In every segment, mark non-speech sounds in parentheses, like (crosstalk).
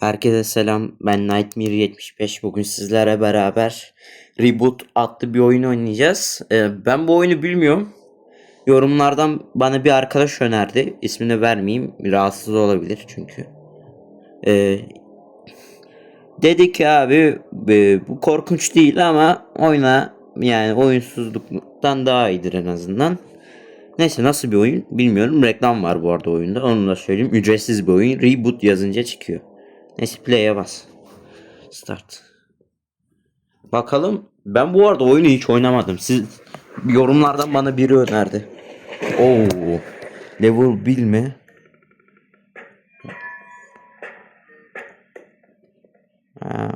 Herkese selam. Ben Nightmare 75. Bugün sizlere beraber Reboot adlı bir oyun oynayacağız. Ee, ben bu oyunu bilmiyorum. Yorumlardan bana bir arkadaş önerdi. İsmini vermeyeyim. Rahatsız olabilir çünkü. Ee, dedi ki abi e, bu korkunç değil ama oyna yani oyunsuzluktan daha iyidir en azından. Neyse nasıl bir oyun bilmiyorum. Reklam var bu arada oyunda. Onu da söyleyeyim. Ücretsiz bir oyun. Reboot yazınca çıkıyor. Neyse play'e bas. Start. Bakalım. Ben bu arada oyunu hiç oynamadım. Siz yorumlardan bana biri önerdi. Oo. Level 1 mi? Ha.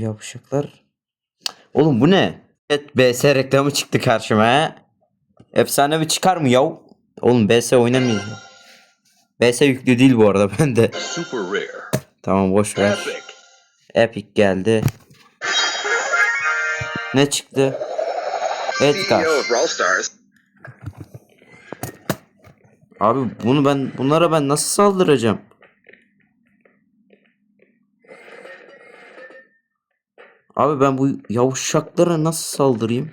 Yapışıklar. Oğlum bu ne? Evet BS reklamı çıktı karşıma ha. Efsane bir çıkar mı yav? Oğlum BS oynamayacağım. BS yüklü değil bu arada (laughs) bende. Super rare. Tamam boş ver. Epic. Epic geldi. Ne çıktı? Edgar. Stars. Abi bunu ben bunlara ben nasıl saldıracağım? Abi ben bu yavşaklara nasıl saldırayım?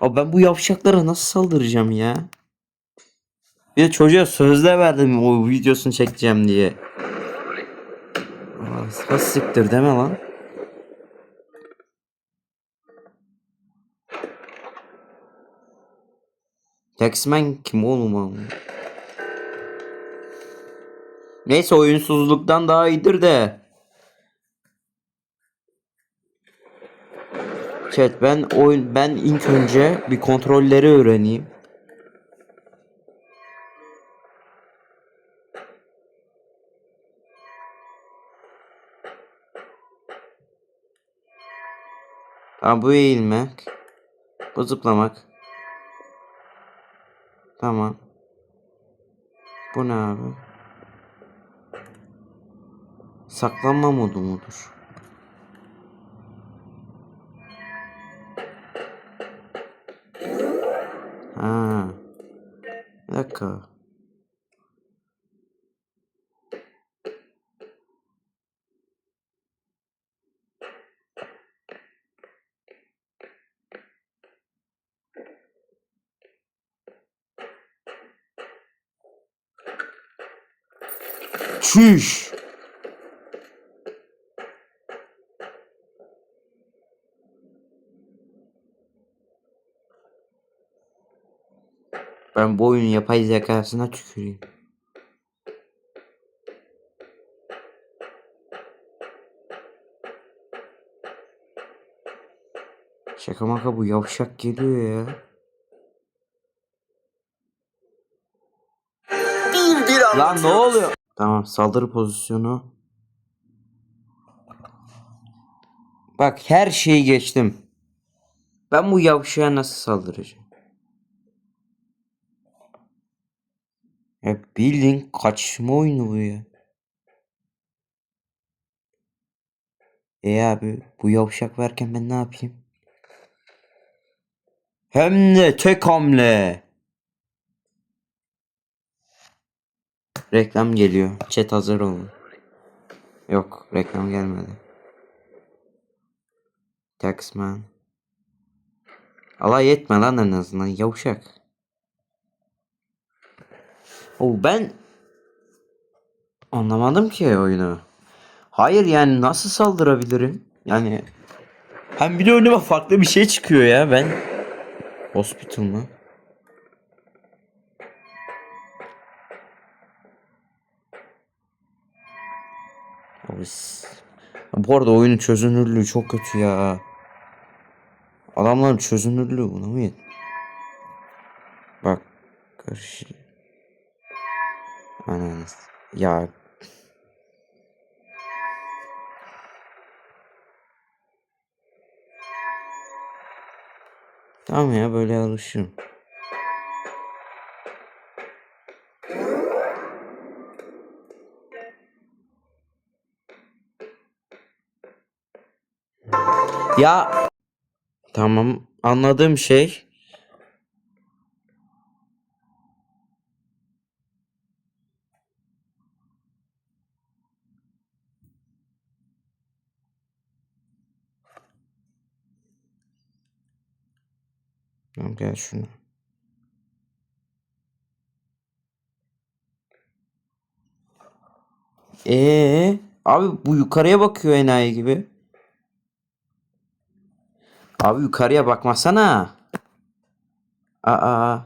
Abi ben bu yavşaklara nasıl saldıracağım ya? Bir de çocuğa sözle verdim o videosunu çekeceğim diye. Aa, siktir deme lan. Taxman kim oğlum abi? Neyse oyunsuzluktan daha iyidir de. Chat ben oyun ben ilk önce bir kontrolleri öğreneyim. Tamam bu eğilmek. Bu zıplamak. Tamam. Bu ne abi? Saklanma modu mudur? Bir dakika. Ben bu oyunun yapay zekasına tüküreyim. Şaka maka bu yavşak geliyor ya. Lan ne oluyor? Tamam saldırı pozisyonu. Bak her şeyi geçtim. Ben bu yavşağa nasıl saldıracağım? Ya bildiğin kaçma oyunu bu ya. E abi bu yavşak varken ben ne yapayım? Hem de tek hamle. Reklam geliyor. Chat hazır olun. Yok reklam gelmedi. Taxman. Alay etme lan en azından yavşak. O ben anlamadım ki oyunu. Hayır yani nasıl saldırabilirim? Yani hem bir de önüme farklı bir şey çıkıyor ya ben. Hospital mı? Bu arada oyunun çözünürlüğü çok kötü ya. Adamların çözünürlüğü buna mı yet? Bak. Karşı. Ananız. Ya. Tamam ya böyle alışırım. Ya tamam anladığım şey Tamam gel şunu. Ee, abi bu yukarıya bakıyor enayi gibi. Abi yukarıya bakmasana. Aa.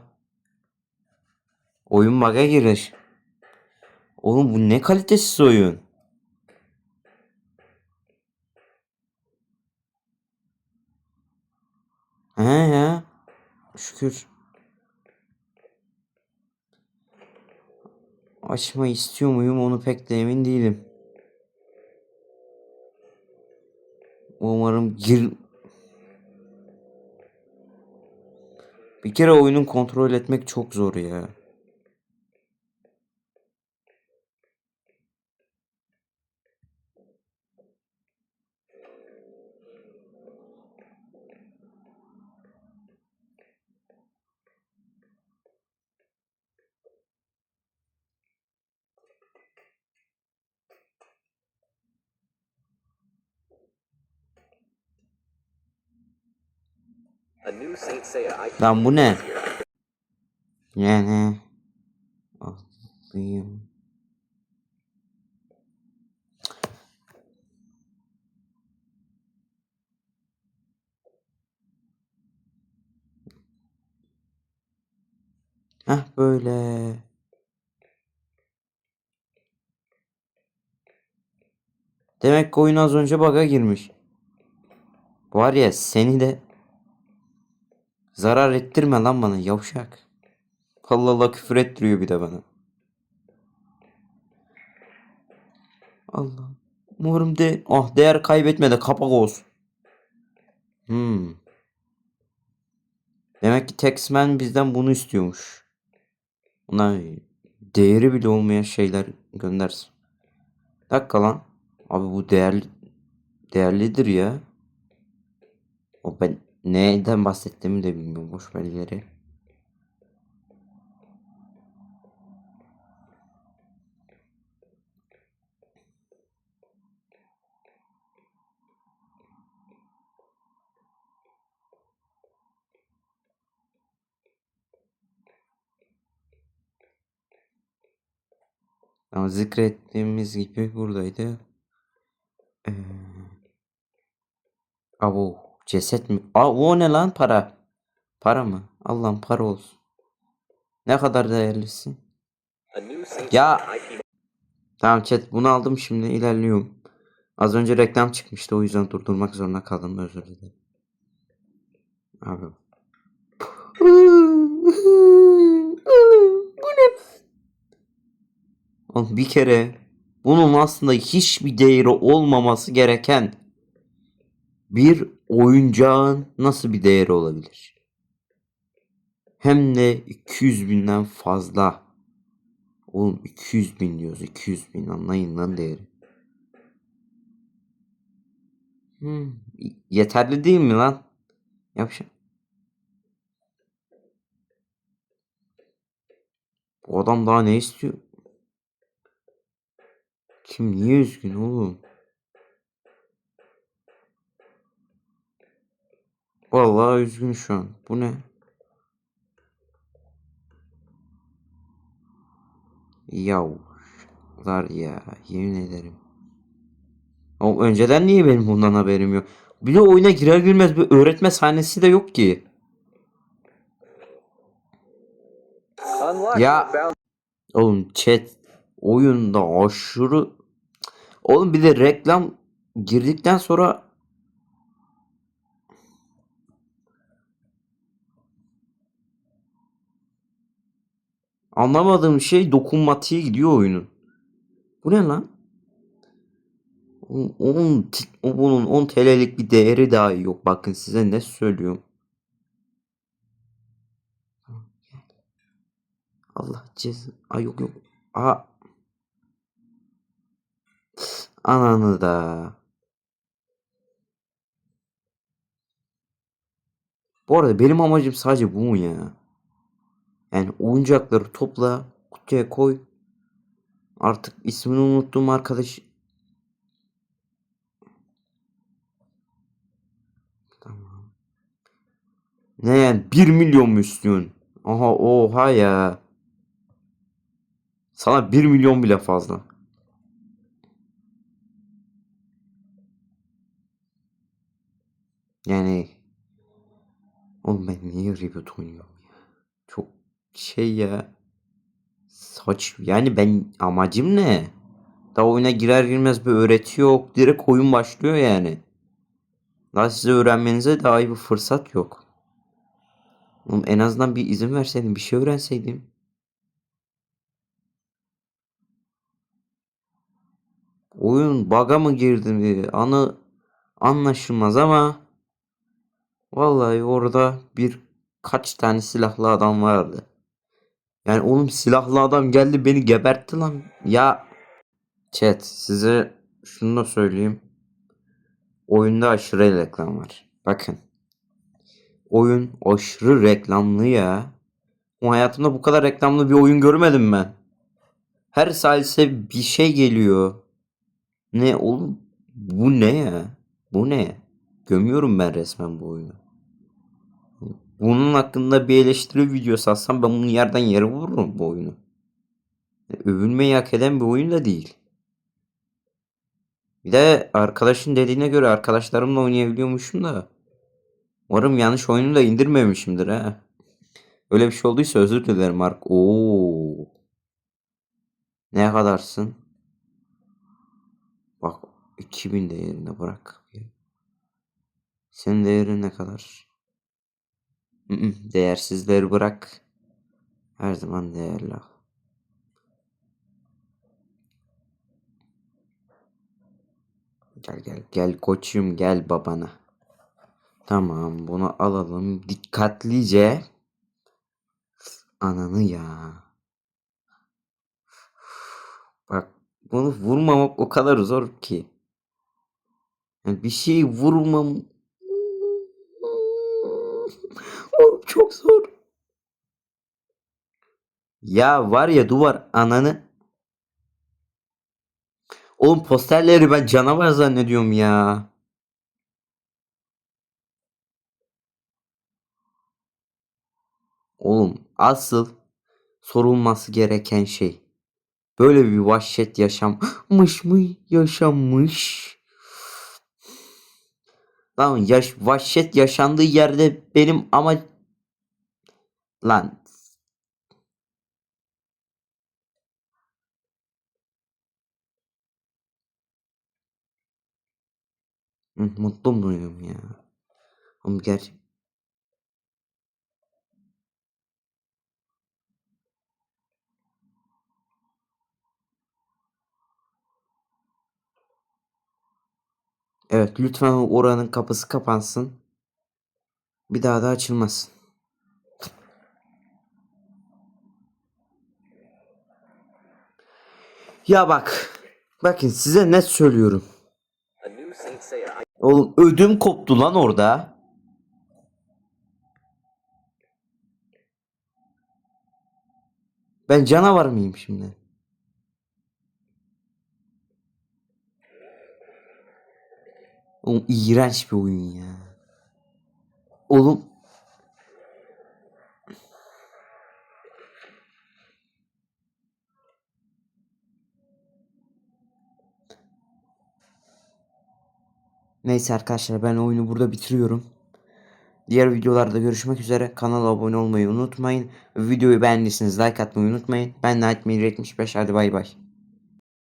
Oyun bug'a girir. Oğlum bu ne kalitesiz oyun. He ya. Şükür. Açmayı istiyor muyum onu pek de emin değilim. Umarım gir... Bir kere oyunun kontrol etmek çok zor ya. Lan bu ne? Yani. Alayım. Heh böyle. Demek ki oyun az önce bug'a girmiş. Var ya seni de zarar ettirme lan bana yavşak. Allah Allah küfür ettiriyor bir de bana. Allah. Umarım de ah değer kaybetme de kapak olsun. Hmm. Demek ki Taxman bizden bunu istiyormuş. Ona değeri bile olmayan şeyler göndersin. Dakika lan. Abi bu değerli değerlidir ya. O ben neyden bahsettiğimi de bilmiyorum. Boş ver. Ama zikrettiğimiz gibi buradaydı. Ee, abo ceset mi? Aa o ne lan para? Para mı? Allah'ım para olsun. Ne kadar değerlisin? Ya. Tamam chat bunu aldım şimdi ilerliyorum. Az önce reklam çıkmıştı o yüzden durdurmak zorunda kaldım özür dilerim. Abi. Bu ne? Oğlum bir kere bunun aslında hiçbir değeri olmaması gereken bir oyuncağın nasıl bir değeri olabilir? Hem de 200 binden fazla. Oğlum 200 bin diyoruz 200 bin anlayın lan değeri. Hmm, yeterli değil mi lan? Yapacağım. Bu adam daha ne istiyor? Kim niye üzgün oğlum? Vallahi üzgün şu an. Bu ne? Yavşlar ya yemin ederim. Oğlum önceden niye benim bundan haberim yok? Bir de oyuna girer girmez bir öğretme sahnesi de yok ki. Ya. Oğlum chat oyunda aşırı Oğlum bir de reklam girdikten sonra Anlamadığım şey dokunmatiğe gidiyor oyunun. Bu ne lan? 10, bunun 10 TL'lik bir değeri dahi yok. Bakın size ne söylüyorum. Allah cez. Ay yok yok. Aa. Ananı da. Bu arada benim amacım sadece bu mu ya? Yani oyuncakları topla, kutuya koy. Artık ismini unuttuğum arkadaş. Tamam. Ne yani 1 milyon mu istiyorsun? Aha oha ya. Sana 1 milyon bile fazla. Yani Oğlum ben niye reboot oynuyorum şey ya. Saç yani ben amacım ne? Daha oyuna girer girmez bir öğreti yok. Direkt oyun başlıyor yani. Daha size öğrenmenize daha iyi bir fırsat yok. Oğlum en azından bir izin verseydin bir şey öğrenseydim. Oyun bug'a mı girdi mi? Anı anlaşılmaz ama vallahi orada bir kaç tane silahlı adam vardı. Yani oğlum silahlı adam geldi beni gebertti lan. Ya chat size şunu da söyleyeyim. Oyunda aşırı reklam var. Bakın. Oyun aşırı reklamlı ya. O hayatımda bu kadar reklamlı bir oyun görmedim ben. Her salise bir şey geliyor. Ne oğlum? Bu ne ya? Bu ne? Gömüyorum ben resmen bu oyunu. Bunun hakkında bir eleştiri videosu atsam ben bunu yerden yere vururum bu oyunu. Övülmeyi hak eden bir oyun da değil. Bir de arkadaşın dediğine göre arkadaşlarımla oynayabiliyormuşum da. Umarım yanlış oyunu da indirmemişimdir ha. Öyle bir şey olduysa özür dilerim Mark. Oo. Ne kadarsın? Bak 2000 değerinde bırak. Senin değerin ne kadar? Değersizleri bırak. Her zaman değerli. al. Gel gel gel koçum gel babana. Tamam bunu alalım dikkatlice. Ananı ya. Bak bunu vurmamak o kadar zor ki. Yani bir şey vurmam çok zor. Ya var ya duvar ananı. Oğlum posterleri ben canavar zannediyorum ya. Oğlum asıl sorulması gereken şey. Böyle bir vahşet yaşanmış mı? Yaşanmış. Lan yaş vahşet yaşandığı yerde benim ama lan mutlu muyum ya? Oğlum gerçek Evet lütfen oranın kapısı kapansın. Bir daha da açılmasın. Ya bak. Bakın size net söylüyorum. Oğlum ödüm koptu lan orada. Ben canavar mıyım şimdi? Oğlum iğrenç bir oyun ya. Oğlum Neyse arkadaşlar ben oyunu burada bitiriyorum. Diğer videolarda görüşmek üzere. Kanala abone olmayı unutmayın. Videoyu beğendiyseniz like atmayı unutmayın. Ben Nightmare 75 hadi bay bay.